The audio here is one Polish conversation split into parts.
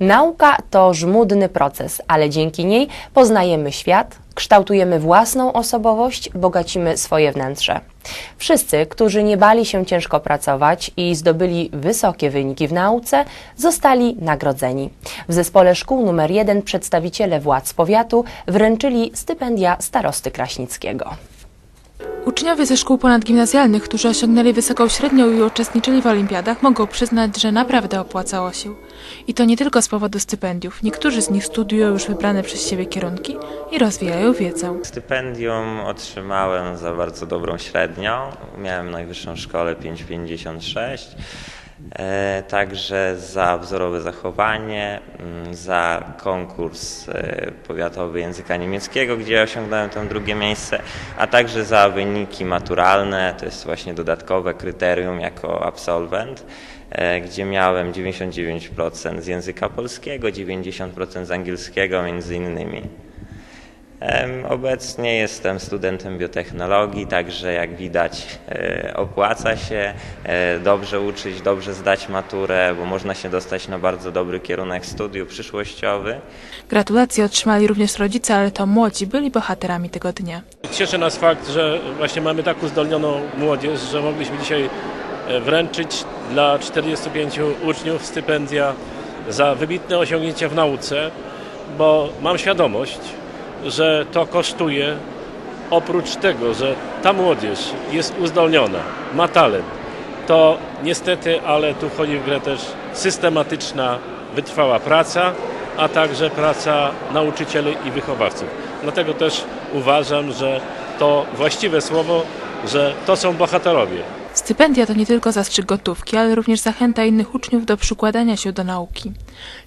Nauka to żmudny proces, ale dzięki niej poznajemy świat, kształtujemy własną osobowość, bogacimy swoje wnętrze. Wszyscy, którzy nie bali się ciężko pracować i zdobyli wysokie wyniki w nauce, zostali nagrodzeni. W zespole szkół numer 1 przedstawiciele władz powiatu wręczyli stypendia starosty Kraśnickiego. Uczniowie ze szkół ponadgimnazjalnych, którzy osiągnęli wysoką średnią i uczestniczyli w olimpiadach, mogą przyznać, że naprawdę opłacało się. I to nie tylko z powodu stypendiów. Niektórzy z nich studiują już wybrane przez siebie kierunki i rozwijają wiedzę. Stypendium otrzymałem za bardzo dobrą średnią. Miałem najwyższą szkołę 5,56. E, Także za wzorowe zachowanie, mm, za konkurs e, powiatowy języka niemieckiego, gdzie osiągnąłem tam drugie miejsce, a także za wyniki maturalne, to jest właśnie dodatkowe kryterium jako absolwent, e, gdzie miałem 99% z języka polskiego, 90% z angielskiego między innymi. Obecnie jestem studentem biotechnologii, także jak widać e, opłaca się e, dobrze uczyć, dobrze zdać maturę, bo można się dostać na bardzo dobry kierunek studiów przyszłościowy. Gratulacje otrzymali również rodzice, ale to młodzi byli bohaterami tego dnia. Cieszy nas fakt, że właśnie mamy tak uzdolnioną młodzież, że mogliśmy dzisiaj e, wręczyć dla 45 uczniów stypendia za wybitne osiągnięcia w nauce, bo mam świadomość, że to kosztuje. Oprócz tego, że ta młodzież jest uzdolniona, ma talent, to niestety, ale tu wchodzi w grę też systematyczna, wytrwała praca, a także praca nauczycieli i wychowawców. Dlatego też uważam, że to właściwe słowo, że to są bohaterowie. Stypendia to nie tylko zastrzyk gotówki, ale również zachęta innych uczniów do przykładania się do nauki.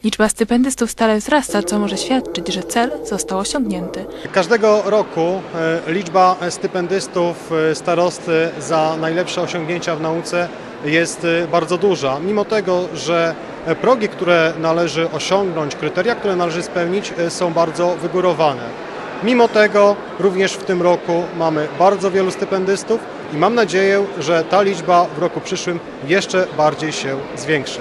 Liczba stypendystów stale wzrasta, co może świadczyć, że cel został osiągnięty. Każdego roku e, liczba stypendystów e, starosty za najlepsze osiągnięcia w nauce jest e, bardzo duża. Mimo tego, że progi, które należy osiągnąć, kryteria, które należy spełnić są bardzo wygórowane. Mimo tego również w tym roku mamy bardzo wielu stypendystów i mam nadzieję, że ta liczba w roku przyszłym jeszcze bardziej się zwiększy.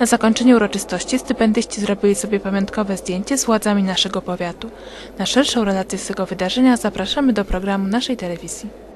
Na zakończenie uroczystości stypendyści zrobili sobie pamiątkowe zdjęcie z władzami naszego powiatu. Na szerszą relację z tego wydarzenia zapraszamy do programu naszej telewizji.